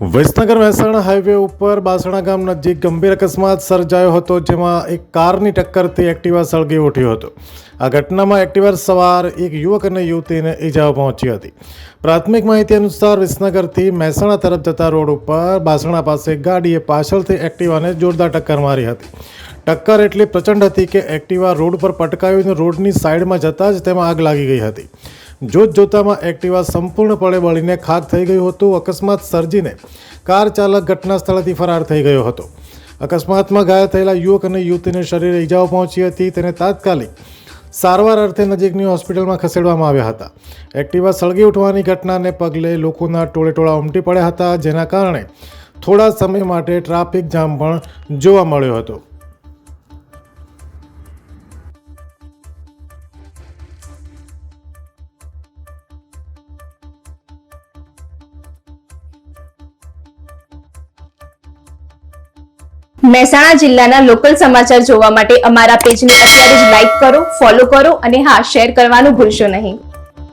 Visnagar Mehsana highway ઉપર બાસણા ગામ નજીક ગંભીર અકસ્માત સર્જાયો હતો, જેમાં એક કારની ટક્કરથી એક્ટિવા સળગી ઉઠ્યો હતો. આ ઘટનામાં એક્ટિવા સવાર એક યુવક અને યુવતીને ઈજાઓ પહોંચી હતી. પ્રાથમિક માહિતી અનુસાર વિસનગરથી મહેસાણા તરફ જતા રોડ ઉપર બાસણા પાસે ગાડીએ પાછળથી એક્ટિવાને જોરદાર ટક્કર મારી હતી. ટક્કર એટલી પ્રચંડ હતી કે એક્ટિવા રોડ પર પટકાયું રોડની સાઈડમાં જતાં જ તેમાં આગ લાગી ગઈ હતી. જોત જોતામાં એક્ટિવા સંપૂર્ણપણે બળીને ખાક થઈ ગયું હતું. અકસ્માત સર્જીને કાર ચાલક ઘટના સ્થળેથી ફરાર થઈ ગયો હતો. અકસ્માતમાં ઘાયલ થયેલા યુવક અને યુવતીને શરીરે ઈજાઓ પહોંચી હતી. તેને તાત્કાલિક સારવાર અર્થે નજીકની હોસ્પિટલમાં ખસેડવામાં આવ્યા હતા. એક્ટિવા સળગી ઉઠવાની ઘટનાને પગલે લોકોના ટોળેટોળા ઉમટી પડ્યા હતા, જેના કારણે થોડા સમય માટે ટ્રાફિક જામ પણ જોવા મળ્યો હતો. મહેસાણા જિલ્લાના લોકલ સમાચાર જોવા માટે અમારા પેજને અત્યારે જ લાઈક કરો ફોલો કરો અને હા શેર કરવાનું ભૂલશો નહીં.